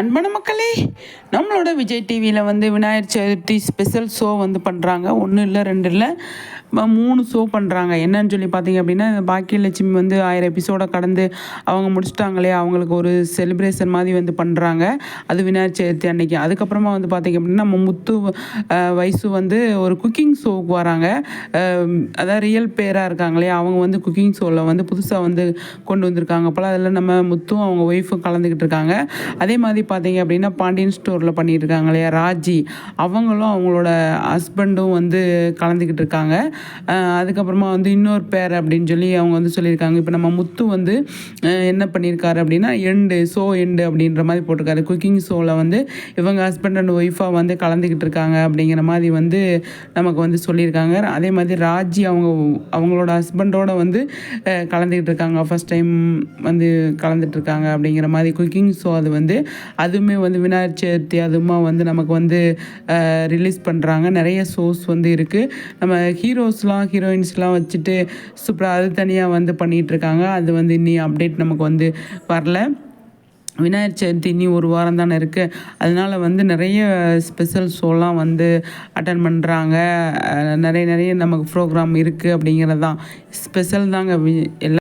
அன்பான மக்களே நம்மளோட விஜய் டிவியில் வந்து விநாயகர் சதுர்த்தி ஸ்பெஷல் ஷோ வந்து பண்ணுறாங்க ஒன்றும் இல்லை ரெண்டு இல்லை மூணு ஷோ பண்ணுறாங்க என்னன்னு சொல்லி பார்த்தீங்க அப்படின்னா பாக்கியலட்சுமி வந்து ஆயிரம் எபிசோடை கடந்து அவங்க முடிச்சிட்டாங்களே அவங்களுக்கு ஒரு செலிப்ரேஷன் மாதிரி வந்து பண்ணுறாங்க அது விநாயகர் சதுர்த்தி அன்னைக்கு. அதுக்கப்புறமா வந்து பார்த்தீங்க அப்படின்னா நம்ம முத்து வயசு வந்து ஒரு குக்கிங் ஷோவுக்கு வராங்க. அதாவது ரியல் பேராக இருக்காங்களே அவங்க வந்து குக்கிங் ஷோவில் வந்து புதுசாக வந்து கொண்டு வந்திருக்காங்க போல். அதில் நம்ம முத்தும் அவங்க ஒய்ஃபும் கலந்துக்கிட்டு இருக்காங்க. அதே மாதிரி பார்த்தீங்க அப்படின்னா பாண்டியன் ஸ்டோரில் பண்ணியிருக்காங்க இல்லையா? ராஜி. அவங்களும் அவங்களோட ஹஸ்பண்டும் வந்து கலந்துக்கிட்டு இருக்காங்க. அதுக்கப்புறமா வந்து இன்னொரு பேர் அப்படின்னு சொல்லி அவங்க வந்து சொல்லியிருக்காங்க. இப்போ நம்ம முத்து வந்து என்ன பண்ணியிருக்காரு அப்படின்னா எண்டு ஷோ எண்டு அப்படின்ற மாதிரி போட்டிருக்காரு. குக்கிங் ஷோவில் வந்து இவங்க ஹஸ்பண்ட் அண்ட் ஒய்ஃபாக வந்து கலந்துக்கிட்டு இருக்காங்க அப்படிங்கிற மாதிரி வந்து நமக்கு வந்து சொல்லியிருக்காங்க. அதே மாதிரி ராஜி அவங்க அவங்களோட ஹஸ்பண்டோட வந்து கலந்துக்கிட்டு இருக்காங்க. ஃபர்ஸ்ட் டைம் வந்து கலந்துட்டு இருக்காங்க அப்படிங்கிற மாதிரி குக்கிங் ஷோ அது வந்து அதுவுமே வந்து விநாயகர் சதுர்த்தி அதுமா வந்து நமக்கு வந்து ரிலீஸ் பண்ணுறாங்க நிறைய ஷோஸ் வந்து இருக்குது நம்ம ஹீரோஸ்லாம் ஹீரோயின்ஸ்லாம் வச்சுட்டு சூப்பராக அது தனியாக வந்து பண்ணிகிட்ருக்காங்க அது வந்து இன்னி அப்டேட் நமக்கு வந்து வரல. விநாயகர் சதுர்த்தி இன்னி ஒரு வாரம் தானே இருக்குது அதனால் வந்து நிறைய ஸ்பெஷல் ஷோலாம் வந்து அட்டன் பண்ணுறாங்க நிறைய நிறைய நமக்கு ப்ரோக்ராம் இருக்குது அப்படிங்கிறது தான் ஸ்பெஷல் தாங்க. வி- எல்லா